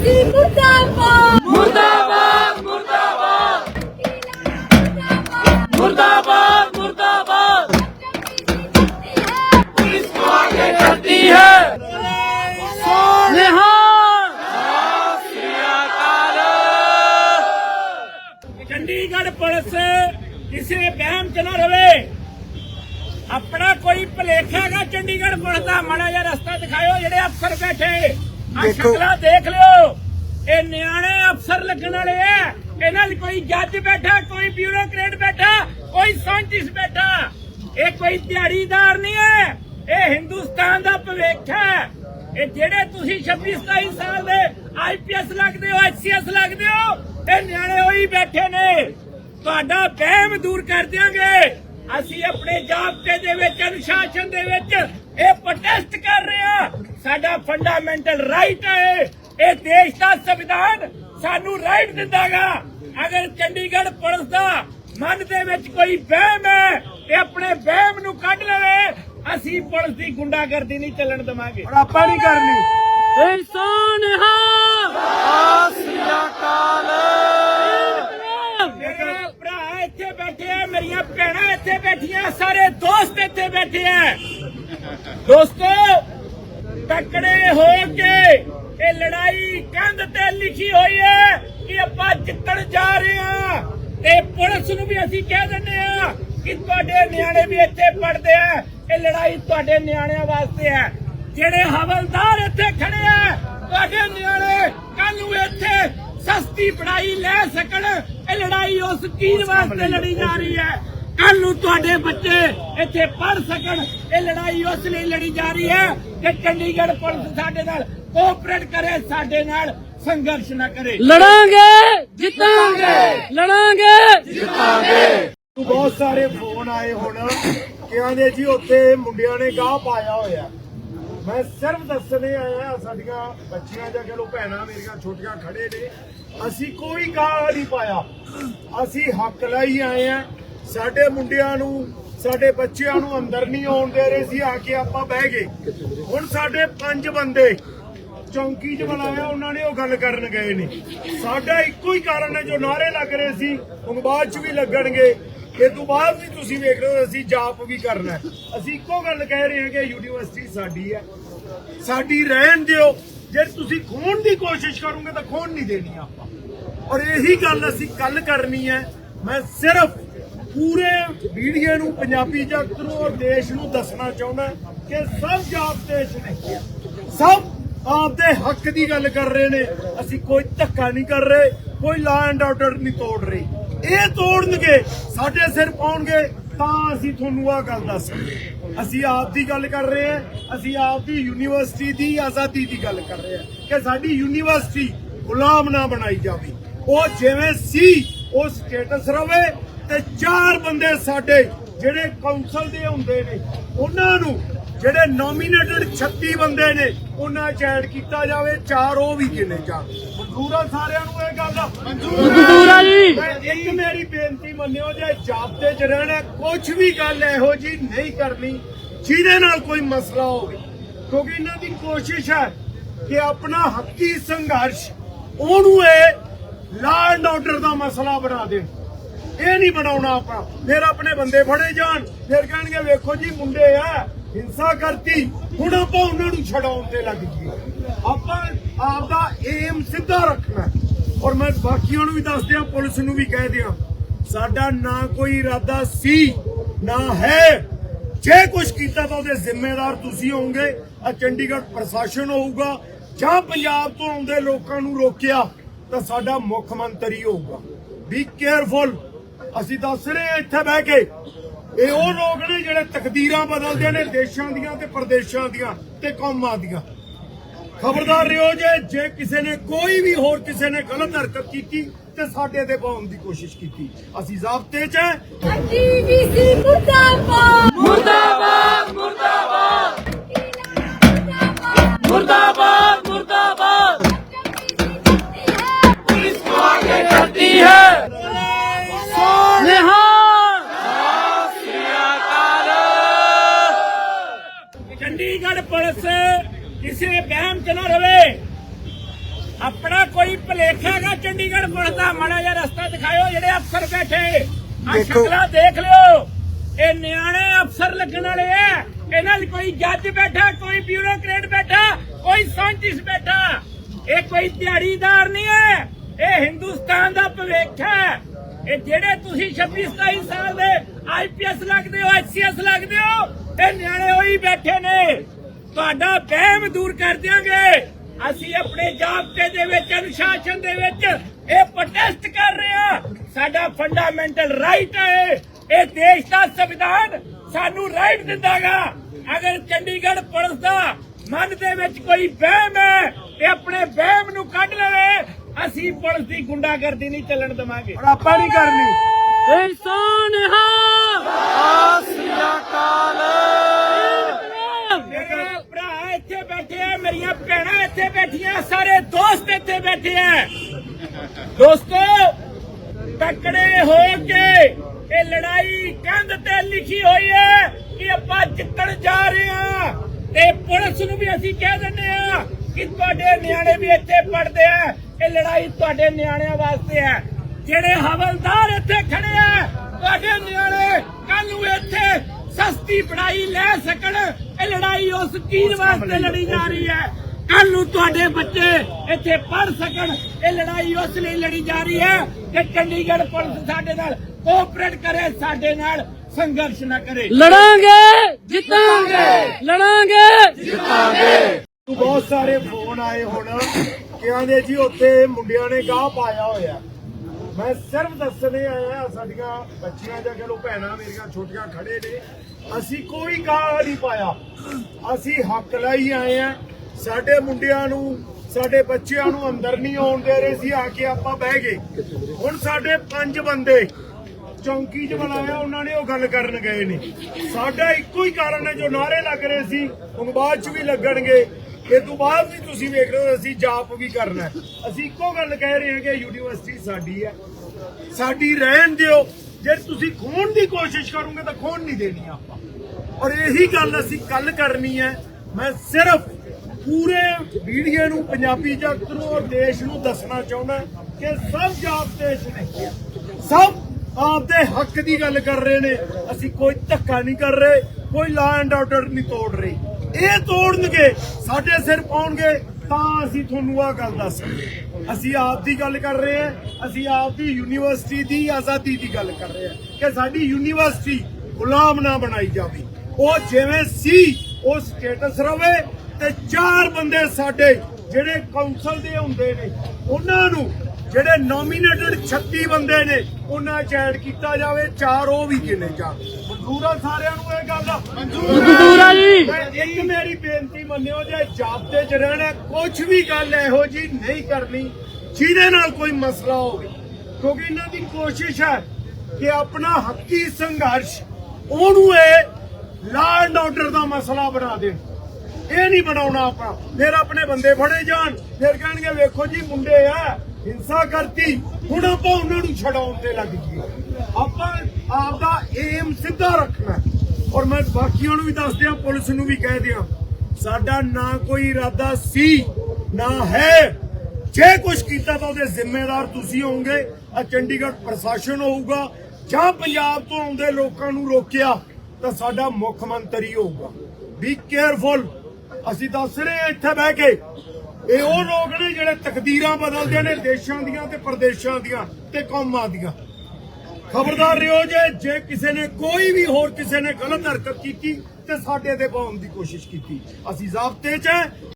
मुर्दाबाद। मुर्दाबाद मुर्दाबाद। मुर्दाबाद मुर्दाबाद। पुलिस को आगे करती है। चंडीगढ़ पुलिस किसी बहम च न रवे। अपना कोई भलेखेगा चंडीगढ़ पुलिस का माड़ा जहा रस्ता दिखाओ जेडे अफसर बैठे। देख। लो ਇਹ ਨਿਆਣੇ ਅਫਸਰ ਲੱਗਣ ਵਾਲੇ ਐ। ਇਹਨਾਂ 'ਚ ਕੋਈ ਜੱਜ ਬੈਠਾ, ਕੋਈ ਬਿਊਰੋਕਰੇਟ ਬੈਠਾ, ਕੋਈ ਸਾਇੰਟਿਸਟ ਬੈਠਾ। ਇਹ ਕੋਈ ਦਿਹਾੜੀਦਾਰ ਨਹੀਂ ਹੈ ਇਹ ਹਿੰਦੁਸਤਾਨ ਦਾ ਭਵਿੱਖ ਹੈ ਇਹ ਜਿਹੜੇ ਤੁਸੀਂ 26 27 ਸਾਲ ਦੇ ਆਈਪੀਐਸ ਲੱਗਦੇ ਹੋ ਐਚਸੀਐਸ ਲੱਗਦੇ ਹੋ, ਇਹ ਨਿਆਣੇ ਹੋਈ ਬੈਠੇ ਨੇ। ਤੁਹਾਡਾ ਵਹਿਮ ਦੂਰ ਕਰ ਦਿਆਂਗੇ। ਅਸੀਂ ਆਪਣੇ ਜਾਬਤੇ ਦੇ ਵਿੱਚ, ਅਨੁਸ਼ਾਸਨ ਦੇ ਵਿੱਚ ਇਹ ਪ੍ਰੋਟੈਸਟ ਕਰ ਰਹੇ ਹਾਂ। ਸਾਡਾ ਫੰਡਾਮੈਂਟਲ ਰਾਈਟ ਹੈ ਇਹ ਦੇਸ਼ ਦਾ ਸੰਵਿਧਾਨ ਸਾਨੂੰ ਰਾਈਟ ਦਿੰਦਾਗਾ। ਅਗਰ ਚੰਡੀਗੜ੍ਹ ਪੁਲਿਸ ਦਾ ਮਨ ਦੇ ਵਿੱਚ ਕੋਈ ਵਹਿਮ ਹੈ ਤੇ ਆਪਣੇ ਵਹਿਮ ਨੂੰ ਕੱਢ ਲਵੇ ਅਸੀਂ ਪੁਲਿਸ ਦੀ ਗੁੰਡਾਗਰਦੀ ਨਹੀਂ ਚੱਲਣ ਦਵਾਂਗੇ। ਪਰ ਆਪਾਂ ਨਹੀਂ ਕਰਨੀ। ਇਨਸਾਨ ਭਰਾ ਇੱਥੇ ਬੈਠੇ ਆ ਮੇਰੀਆਂ ਭੈਣਾਂ ਇੱਥੇ ਬੈਠੀਆਂ ਸਾਰੇ ਦੋਸਤ ਇੱਥੇ ਬੈਠੇ ਆ ਦੋਸਤੋ ਤਕੜੇ ਹੋ ਕੇ ਇਹ ਲੜਾਈ ਕੰਧ ਤੇ ਲਿਖੀ ਹੋਈ ਹੈ ਕਿ ਆਪਾਂ ਜਿੱਤਣ ਜਾ ਰਹੇ ਹਾਂ। ਤੇ ਪੁਲਿਸ ਨੂੰ ਵੀ ਅਸੀਂ ਕਹਿ ਦਿੰਦੇ ਆ ਕਿ ਤੁਹਾਡੇ ਨਿਆਣੇ ਵੀ ਇੱਥੇ ਪੜਦੇ ਆ। ਇਹ ਲੜਾਈ ਤੁਹਾਡੇ ਨਿਆਣਿਆਂ ਵਾਸਤੇ ਹੈ। ਜਿਹੜੇ ਹਵਲਦਾਰ ਇੱਥੇ ਖੜੇ ਆ ਤੁਹਾਡੇ ਨਿਆਣੇ ਕੱਲ ਨੂੰ ਇੱਥੇ ਸਸਤੀ ਪੜਾਈ ਲੈ ਸਕਣ। ਇਹ ਲੜਾਈ ਉਸ ਚੀਜ਼ ਵਾਸਤੇ ਲੜੀ ਜਾ ਰਹੀ ਹੈ। ਕੱਲ ਨੂੰ ਤੁਹਾਡੇ ਬੱਚੇ ਇੱਥੇ ਪੜ ਸਕਣ। ਇਹ ਲੜਾਈ ਉਸ ਲਈ ਲੜੀ ਜਾ ਰਹੀ ਹੈ ਕਿ ਚੰਡੀਗੜ੍ਹ ਪੁਲਿਸ ਸਾਡੇ ਨਾਲ ਕੋਆਪਰੇਟ ਕਰੇ ਸਾਡੇ ਨਾਲ ਸੰਘਰਸ਼ ਨਾ ਕਰੇ। ਲੜਾਂਗੇ ਜਿੱਤਾਂਗੇ। ਲੜਾਂਗੇ। ਜਿੱਤਾਂਗੇ। ਬਹੁਤ ਸਾਰੇ ਫੋਨ ਆਏ ਹੁਣ ਕਹਿੰਦੇ ਜੀ ਉੱਥੇ ਮੁੰਡਿਆਂ ਨੇ ਗਾਹ ਪਾਇਆ ਹੋਇਆ। ਮੈਂ ਸਿਰਫ ਦੱਸਣੇ ਆਇਆ ਸਾਡੀਆਂ ਬੱਚੀਆਂ ਜਾਂ ਚਲੋ ਭੈਣਾਂ ਮੇਰੀਆਂ ਛੋਟੀਆਂ ਖੜੇ ਨੇ। ਅਸੀਂ ਕੋਈ ਗਾਹ ਨਹੀਂ ਪਾਇਆ। ਅਸੀਂ ਹੱਕ ਲਈ ਆਏ ਆ। ਸਾਡੇ ਮੁੰਡਿਆਂ ਨੂੰ ਸਾਡੇ ਬੱਚਿਆਂ ਨੂੰ ਅੰਦਰ ਨਹੀਂ ਆਉਣ ਦੇ ਰਹੇ ਸੀ, ਆ ਕੇ ਆਪਾਂ ਬਹਿ ਗਏ। ਹੁਣ ਸਾਡੇ ਪੰਜ ਬੰਦੇ ਚੌਂਕੀ 'ਚ ਬੁਲਾਇਆ, ਉਹਨਾਂ ਨੇ ਉਹ ਗੱਲ ਕਰਨ ਗਏ ਨੇ। ਸਾਡਾ ਇੱਕੋ ਹੀ ਕਾਰਨ ਹੈ, ਜੋ ਨਾਰੇ ਲੱਗ ਰਹੇ ਸੀ, ਹੁਣ ਬਾਅਦ 'ਚ ਵੀ ਲੱਗਣਗੇ। ਇਹ ਤੋਂ ਬਾਅਦ ਵੀ ਤੁਸੀਂ ਵੇਖ ਰਹੇ ਹੋ, ਅਸੀਂ ਜਾਪ ਵੀ ਕਰਨਾ ਅਸੀਂ ਇੱਕੋ ਗੱਲ ਕਹਿ ਰਹੇ ਹਾਂ ਕਿ ਯੂਨੀਵਰਸਿਟੀ ਸਾਡੀ ਹੈ। ਸਾਡੀ ਰਹਿਣ ਦਿਓ। ਜੇ ਤੁਸੀਂ ਖੋਣ ਦੀ ਕੋਸ਼ਿਸ਼ ਕਰੋਗੇ ਤਾਂ ਖੋਣ ਨਹੀਂ ਦੇਣੀ ਆਪਾਂ। ਔਰ ਇਹੀ ਗੱਲ ਅਸੀਂ ਕੱਲ ਕਰਨੀ ਹੈ। ਮੈਂ ਸਿਰਫ ਪੂਰੇ ਮੀਡੀਆ ਨੂੰ, ਪੰਜਾਬੀ ਜਗਤ ਨੂੰ ਔਰ ਦੇਸ਼ ਨੂੰ ਦੱਸਣਾ ਚਾਹੁੰਦਾ ਕਿ ਸਭ ਜਾਬ ਦੇਸ਼ ਨੇ ਸਭ ਆਪਦੇ ਹੱਕ ਦੀ ਗੱਲ ਕਰ ਰਹੇ ਨੇ। ਅਸੀਂ ਕੋਈ ਧੱਕਾ ਨਹੀਂ ਕਰ ਰਹੇ, ਕੋਈ ਲਾ ਐਂਡ ਆਰਡਰ ਨਹੀਂ ਤੋੜ ਰਹੇ। ਇਹ ਤੋੜਨਗੇ, ਸਾਡੇ ਸਿਰ ਪਾਉਣਗੇ, ਤਾਂ ਅਸੀਂ ਤੁਹਾਨੂੰ ਆਹ ਗੱਲ ਦੱਸਾਂਗੇ ਅਸੀਂ ਆਪ ਦੀ ਗੱਲ ਕਰ ਰਹੇ ਹਾਂ, ਅਸੀਂ ਆਪ ਦੀ ਯੂਨੀਵਰਸਿਟੀ ਦੀ ਆਜ਼ਾਦੀ ਦੀ ਗੱਲ ਕਰ ਰਹੇ ਹਾਂ ਕਿ ਸਾਡੀ ਯੂਨੀਵਰਸਿਟੀ ਗੁਲਾਮ ਨਾ ਬਣਾਈ ਜਾਵੇ। ਉਹ ਜਿਵੇਂ ਸੀ, ਉਹ ਸਟੇਟਸ ਰਵੇ ਤੇ ਚਾਰ ਬੰਦੇ ਸਾਡੇ ਜਿਹੜੇ ਕਾਉਂਸਲ ਦੇ ਹੁੰਦੇ ਨੇ ਉਹਨਾਂ ਨੂੰ ਜਿਹੜੇ ਨੋਮੀਨੇਟਡ 36 ਬੰਦੇ ਨੇ ਉਹਨਾਂ ਚ ਐਡ ਕੀਤਾ ਜਾਵੇ ਚਾਰ ਉਹ ਵੀ ਗਿਣੇ ਜਾਣ ਮਨਜ਼ੂਰ ਸਾਰਿਆਂ ਨੂੰ ਇਹ ਗੱਲ ਮਨਜ਼ੂਰ ਜੀ। ਇੱਕ ਮੇਰੀ ਬੇਨਤੀ ਮੰਨਿਓ ਜੇ ਜਾਬਤੇ ਚ ਰਹਿਣਾ ਕੁਝ ਵੀ ਗੱਲ ਇਹੋ ਜੀ ਨਹੀਂ ਕਰਨੀ ਜਿਹਦੇ ਨਾਲ ਕੋਈ ਮਸਲਾ ਹੋਵੇ। ਕਿਉਂਕਿ ਇਹਨਾਂ ਦੀ ਕੋਸ਼ਿਸ਼ ਹੈ ਕਿ ਆਪਣਾ ਹੱਕੀ ਸੰਘਰਸ਼ ਉਹਨੂੰ ਇਹ ਲਾ ਐਂਡ ਆਰਡਰ ਦਾ ਮਸਲਾ ਬਣਾ ਦੇਣ। ਇਹ ਨਹੀਂ ਬਣਾਉਣਾ ਆਪਾਂ। ਫਿਰ ਆਪਣੇ ਬੰਦੇ ਫੜੇ ਜਾਣ। ਫਿਰ ਕਹਿਣਗੇ, ਵੇਖੋ ਜੀ, ਮੁੰਡੇ ਆ, ਹਿੰਸਾ ਕਰਤੀ। ਹੁਣ ਆਪਾਂ ਉਹਨਾਂ ਨੂੰ ਛਡਾਉਣ ਤੇ ਲੱਗ ਗਏ। ਆਪਾਂ ਆਪਦਾ ਏਮ ਸਿੱਧਾ ਰੱਖਣਾ। ਔਰ ਮੈਂ ਬਾਕੀਆਂ ਨੂੰ ਵੀ ਦੱਸ ਦਿਆਂ ਪੁਲਿਸ ਨੂੰ ਵੀ ਕਹਿ ਦਿਆਂ। ਸਾਡਾ ਨਾ ਕੋਈ ਇਰਾਦਾ ਸੀ, ਨਾ ਹੈ। ਜੇ ਕੁਝ ਕੀਤਾ ਤਾਂ ਉਹਦੇ ਜ਼ਿੰਮੇਦਾਰ ਤੁਸੀਂ ਹੋਵੋਗੇ। ਆ ਚੰਡੀਗੜ੍ਹ ਪ੍ਰਸ਼ਾਸਨ ਹੋਊਗਾ, ਜਾਂ ਪੰਜਾਬ ਤੋਂ ਆਉਂਦੇ ਲੋਕਾਂ ਨੂੰ ਰੋਕਿਆ, ਤਾਂ ਸਾਡਾ ਮੁੱਖ ਮੰਤਰੀ ਹੋਊਗਾ। ਬੀ ਕੇਅਰਫੁਲ ਅਸੀਂ ਦੱਸ ਰਹੇ ਇੱਥੇ ਬਹਿ ਕੇ। ਇਹ ਉਹ ਲੋਕ ਨੇ ਜਿਹੜੇ ਤਕਦੀਰਾਂ ਬਦਲਦੇ ਨੇ ਦੇਸ਼ਾਂ ਦੀਆਂ ਤੇ ਪ੍ਰਦੇਸ਼ਾਂ ਦੀਆਂ ਤੇ ਕੌਮਾਂ ਦੀਆਂ। ਖਬਰਦਾਰ ਰਿਓ ਜੇ ਜੇ ਕਿਸੇ ਨੇ ਕੋਈ ਵੀ ਹੋਰ ਕਿਸੇ ਨੇ ਗਲਤ ਹਰਕਤ ਕੀਤੀ ਤੇ ਸਾਡੇ ਤੇ ਪਾਉਣ ਦੀ ਕੋਸ਼ਿਸ਼ ਕੀਤੀ। ਅਸੀਂ ਜ਼ਾਬਤੇ 'ਚ ਹੈ। ਮੁਰਦਾਬਾਦ। ਮੁਰਦਾਬਾਦ ਮੁਰਦਾਬਾਦ। ਕਿਸੇ ਵਹਿਮ ਚ ਨਾ ਰਵੇ। ਆਪਣਾ ਕੋਈ ਭਲੇਖਾ ਹੈਗਾ ਚੰਡੀਗੜ੍ਹ ਪੁਲਿਸ ਦਾ ਮਾੜਾ ਜਿਹਾ ਰਸਤਾ ਦਿਖਾਇਓ ਜਿਹੜੇ ਅਫਸਰ ਬੈਠੇ। ਆ ਸ਼ਕਲਾਂ ਦੇਖ ਲਿਓ। ਇਹ ਨਿਆਣੇ ਅਫਸਰ ਲੱਗਣ ਵਾਲੇ ਐ। ਇਹਨਾਂ 'ਚ ਕੋਈ ਜੱਜ ਬੈਠਾ ਕੋਈ ਬਿਊਰੋਕਰੇਟ ਬੈਠਾ ਕੋਈ ਸਾਇੰਟਿਸਟ ਬੈਠਾ। ਇਹ ਕੋਈ ਦਿਹਾੜੀਦਾਰ ਨਹੀਂ ਹੈ ਇਹ ਹਿੰਦੁਸਤਾਨ ਦਾ ਭਵਿੱਖ ਹੈ ਇਹ ਜਿਹੜੇ ਤੁਸੀਂ 26 27 ਸਾਲ ਦੇ ਆਈਪੀਐਸ ਲੱਗਦੇ ਹੋ ਐਚਸੀਐਸ ਲੱਗਦੇ ਹੋ ਇਹ ਨਿਆਣੇ ਉਹੀ ਬੈਠੇ ਨੇ। ਤੁਹਾਡਾ ਵਹਿਮ ਦੂਰ ਕਰ ਦਿਆਂਗੇ। ਅਸੀਂ ਆਪਣੇ ਜਾਬਤੇ ਦੇ ਵਿੱਚ ਅਨੁਸ਼ਾਸਨ ਦੇ ਵਿੱਚ ਇਹ ਪ੍ਰੋਟੈਸਟ ਕਰ ਰਹੇ ਹਾਂ। ਸਾਡਾ ਫੰਡਾਮੈਂਟਲ ਰਾਈਟ ਹੈ ਇਹ। ਦੇਸ਼ ਦਾ ਸੰਵਿਧਾਨ ਸਾਨੂੰ ਰਾਈਟ ਦਿੰਦਾਗਾ। ਅਗਰ ਚੰਡੀਗੜ੍ਹ ਪੁਲਿਸ ਦਾ ਮਨ ਦੇ ਵਿੱਚ ਕੋਈ ਵਹਿਮ ਹੈ ਤੇ ਆਪਣੇ ਵਹਿਮ ਨੂੰ ਕੱਢ ਲਵੇ ਅਸੀਂ ਪੁਲਿਸ ਦੀ ਗੁੰਡਾਗਰਦੀ ਨਹੀਂ ਚੱਲਣ ਦੇਵਾਂਗੇ। ਪਰ ਆਪਾਂ ਨਹੀਂ ਕਰਨੀ। ਇਨਸਾਨ ਹਾਂ। ਮੇਰੇ ਭਰਾ ਇੱਥੇ ਬੈਠੇ ਆ, ਮੇਰੀਆਂ ਭੈਣਾਂ ਇੱਥੇ ਬੈਠੀਆਂ, ਸਾਰੇ ਦੋਸਤ ਇੱਥੇ ਬੈਠੇ ਆ। ਦੋਸਤੋ, ਤਕੜੇ ਹੋ ਕੇ ਇਹ ਲੜਾਈ ਕੰਧ ਤੇ ਲਿਖੀ ਹੋਈ ਹੈ ਕਿ ਆਪਾਂ ਜਿੱਤਣ ਜਾ ਰਹੇ ਆ ਤੇ ਪੁਲਿਸ ਨੂੰ ਵੀ ਅਸੀਂ ਕਹਿ ਦਿੰਦੇ ਆ ਕਿ ਤੁਹਾਡੇ ਨਿਆਣੇ ਵੀ ਇੱਥੇ ਪੜਦੇ ਆ। ਇਹ ਲੜਾਈ ਤੁਹਾਡੇ ਨਿਆਣਿਆਂ ਵਾਸਤੇ ਹੈ। ਜਿਹੜੇ ਹਵਲਦਾਰ ਇੱਥੇ ਖੜੇ ਆ, ਤੁਹਾਡੇ ਨਿਆਣੇ ਕੱਲ ਨੂੰ ਇੱਥੇ ਸਸਤੀ ਪੜਾਈ ਲੈ ਸਕਣ। ਇਹ ਲੜਾਈ ਉਸ ਚੀਜ਼ ਵਾਸਤੇ ਲੜੀ ਜਾ ਰਹੀ ਹੈ। ਕੱਲ ਨੂੰ ਤੁਹਾਡੇ ਬੱਚੇ ਇੱਥੇ ਪੜ ਸਕਣ। ਇਹ ਲੜਾਈ ਉਸ ਲਈ ਲੜੀ ਜਾ ਰਹੀ ਹੈ ਕਿ ਚੰਡੀਗੜ੍ਹ ਪੁਲਿਸ ਸਾਡੇ ਨਾਲ ਕੋਆਪਰੇਟ ਕਰੇ ਸਾਡੇ ਨਾਲ ਸੰਘਰਸ਼ ਨਾ ਕਰੇ। ਲੜਾਂਗੇ ਜਿੱਤਾਂਗੇ। ਲੜਾਂਗੇ। ਬਹੁਤ ਸਾਰੇ ਫੋਨ ਆਏ ਹੁਣ। ਕਿ ਆਂਦੇ ਜੀ ਉੱਥੇ ਮੁੰਡਿਆਂ ਨੇ ਗਾਹ ਪਾਇਆ ਹੋਇਆ। ਮੈਂ ਸਿਰਫ ਦੱਸਣੇ ਆਇਆ ਸਾਡੀਆਂ ਬੱਚੀਆਂ ਜਾਂ ਚਲੋ ਭੈਣਾਂ ਮੇਰੀਆਂ ਛੋਟੀਆਂ ਖੜੇ ਨੇ। ਅਸੀਂ ਕੋਈ ਗਾਹ ਨਹੀਂ ਪਾਇਆ। ਅਸੀਂ ਹੱਕ ਲਈ ਆਏ ਆ। ਸਾਡੇ ਮੁੰਡਿਆਂ ਨੂੰ, ਸਾਡੇ ਬੱਚਿਆਂ ਨੂੰ ਅੰਦਰ ਨਹੀਂ ਆਉਣ ਦੇ ਰਹੇ ਸੀ, ਆ ਕੇ ਆਪਾਂ ਬਹਿ ਗਏ। ਹੁਣ ਸਾਡੇ ਪੰਜ ਬੰਦੇ ਚੌਂਕੀ 'ਚ ਬੁਲਾਇਆ, ਉਹਨਾਂ ਨੇ ਉਹ ਗੱਲ ਕਰਨ ਗਏ ਨੇ। ਸਾਡਾ ਇੱਕੋ ਹੀ ਕਾਰਨ ਹੈ, ਜੋ ਨਾਰੇ ਲੱਗ ਰਹੇ ਸੀ, ਹੁਣ ਬਾਅਦ 'ਚ ਵੀ ਲੱਗਣਗੇ। ਇਹ ਤੋਂ ਬਾਅਦ ਵੀ ਤੁਸੀਂ ਵੇਖ ਰਹੇ ਹੋ, ਅਸੀਂ ਜਾਪ ਵੀ ਕਰਨਾ ਅਸੀਂ ਇੱਕੋ ਗੱਲ ਕਹਿ ਰਹੇ ਹਾਂ ਕਿ ਯੂਨੀਵਰਸਿਟੀ ਸਾਡੀ ਹੈ। ਸਾਡੀ ਰਹਿਣ ਦਿਓ। ਜੇ ਤੁਸੀਂ ਖੋਣ ਦੀ ਕੋਸ਼ਿਸ਼ ਕਰੋਗੇ ਤਾਂ ਖੋਣ ਨਹੀਂ ਦੇਣੀ ਆਪਾਂ। ਔਰ ਇਹੀ ਗੱਲ ਅਸੀਂ ਕੱਲ ਕਰਨੀ ਹੈ। ਮੈਂ ਸਿਰਫ ਪੂਰੇ ਮੀਡੀਆ ਨੂੰ, ਪੰਜਾਬੀ ਜਗਤ ਨੂੰ ਔਰ ਦੇਸ਼ ਨੂੰ ਦੱਸਣਾ ਚਾਹੁੰਦਾ ਕਿ ਸਭ ਜਾਬਤੇਸ਼ ਨੇ, ਸਭ ਆਪਦੇ ਹੱਕ ਦੀ ਗੱਲ ਕਰ ਰਹੇ ਨੇ। ਅਸੀਂ ਕੋਈ ਧੱਕਾ ਨਹੀਂ ਕਰ ਰਹੇ, ਕੋਈ ਲਾ ਐਂਡ ਆਰਡਰ ਨਹੀਂ ਤੋੜ ਰਹੇ। ਇਹ ਤੋੜਨਗੇ, ਸਾਡੇ ਸਿਰ ਪਾਉਣਗੇ, ਤਾਂ ਅਸੀਂ ਤੁਹਾਨੂੰ ਆਹ ਗੱਲ ਦੱਸਾਂਗੇ ਅਸੀਂ ਆਪ ਦੀ ਗੱਲ ਕਰ ਰਹੇ ਹਾਂ, ਅਸੀਂ ਆਪ ਦੀ ਯੂਨੀਵਰਸਿਟੀ ਦੀ ਆਜ਼ਾਦੀ ਦੀ ਗੱਲ ਕਰ ਰਹੇ ਹਾਂ ਕਿ ਸਾਡੀ ਯੂਨੀਵਰਸਿਟੀ ਗੁਲਾਮ ਨਾ ਬਣਾਈ ਜਾਵੇ। ਉਹ ਜਿਵੇਂ ਸੀ, ਉਹ ਸਟੇਟਸ ਰਵੇ ਤੇ ਚਾਰ ਬੰਦੇ ਸਾਡੇ ਜਿਹੜੇ ਕਾਉਂਸਲ ਦੇ ਹੁੰਦੇ ਨੇ, ਉਹਨਾਂ ਨੂੰ ਜਿਹੜੇ ਨੋਮੀਨੇਟਡ 36 ਬੰਦੇ ਨੇ, ਉਹਨਾਂ ਚ ਐਡ ਕੀਤਾ ਜਾਵੇ, ਚਾਰ ਉਹ ਵੀ ਗਿਣੇ ਜਾਣ। ਮਨਜ਼ੂਰ ਆ ਸਾਰਿਆਂ ਨੂੰ ਇਹ ਗੱਲ ਮਨਜ਼ੂਰ ਆ ਜੀ। ਇੱਕ ਮੇਰੀ ਬੇਨਤੀ ਮੰਨਿਓ ਜੇ ਜਾਬਤੇ ਚ ਰਹਿਣਾ ਕੁਝ ਵੀ ਗੱਲ ਇਹੋ ਜੀ ਨਹੀਂ ਕਰਨੀ ਜਿਹਦੇ ਨਾਲ ਕੋਈ ਮਸਲਾ ਹੋਵੇ। ਕਿਉਂਕਿ ਇਹਨਾਂ ਦੀ ਕੋਸ਼ਿਸ਼ ਹੈ ਕਿ ਆਪਣਾ ਹੱਕੀ ਸੰਘਰਸ਼ ਉਹਨੂੰ ਇਹ ਲਾ ਐਂਡ ਆਰਡਰ ਦਾ ਮਸਲਾ ਬਣਾ ਦੇਣ। ਇਹ ਨਹੀਂ ਬਣਾਉਣਾ ਆਪਾਂ। ਫਿਰ ਆਪਣੇ ਬੰਦੇ ਫੜੇ ਜਾਣ। ਫਿਰ ਕਹਿਣਗੇ ਵੇਖੋ ਜੀ ਮੁੰਡੇ ਆ ਹਿੰਸਾ ਕਰਤੀ। ਹੁਣ ਆਪਾਂ ਉਹਨਾਂ ਨੂੰ ਛਡਾਉਣ ਤੇ ਲੱਗ ਜੀਏ ਆਪਾਂ ਆਪਦਾ ਏਮ ਸਿੱਧਾ ਰੱਖਣਾ ਔਰ ਮੈਂ ਬਾਕੀਆਂ ਨੂੰ ਵੀ ਦੱਸ ਦਿਆਂ ਪੁਲਿਸ ਨੂੰ ਵੀ ਕਹਿ ਦਿਆਂ। ਸਾਡਾ ਨਾ ਕੋਈ ਇਰਾਦਾ ਸੀ, ਨਾ ਹੈ। ਜੇ ਕੁਝ ਕੀਤਾ ਤਾਂ ਉਹਦੇ ਜ਼ਿੰਮੇਦਾਰ ਤੁਸੀਂ ਹੋਵੋਗੇ। ਆ ਚੰਡੀਗੜ੍ਹ ਪ੍ਰਸ਼ਾਸਨ ਹੋਊਗਾ, ਜਾਂ ਪੰਜਾਬ ਤੋਂ ਆਉਂਦੇ ਲੋਕਾਂ ਨੂੰ ਰੋਕਿਆ, ਤਾਂ ਸਾਡਾ ਮੁੱਖ ਮੰਤਰੀ ਹੋਊਗਾ। ਬੀ ਕੇਅਰਫੁਲ ਅਸੀਂ ਦੱਸ ਰਹੇ ਇੱਥੇ ਬਹਿ ਕੇ। ਇਹ ਉਹ ਲੋਕ ਨੇ ਜਿਹੜੇ ਤਕਦੀਰਾਂ ਬਦਲਦੇ ਨੇ ਦੇਸ਼ਾਂ ਦੀਆਂ ਤੇ ਪ੍ਰਦੇਸ਼ਾਂ ਦੀਆਂ ਤੇ ਕੌਮਾਂ ਦੀਆਂ। ਖਬਰਦਾਰ ਰਿਓ ਜੇ ਜੇ ਕਿਸੇ ਨੇ ਕੋਈ ਵੀ ਹੋਰ ਕਿਸੇ ਨੇ ਗਲਤ ਹਰਕਤ ਕੀਤੀ, ਤੇ ਸਾਡੇ ਤੇ ਪਾਉਣ ਦੀ ਕੋਸ਼ਿਸ਼ ਕੀਤੀ। ਅਸੀਂ ਜ਼ਾਬਤੇ 'ਚ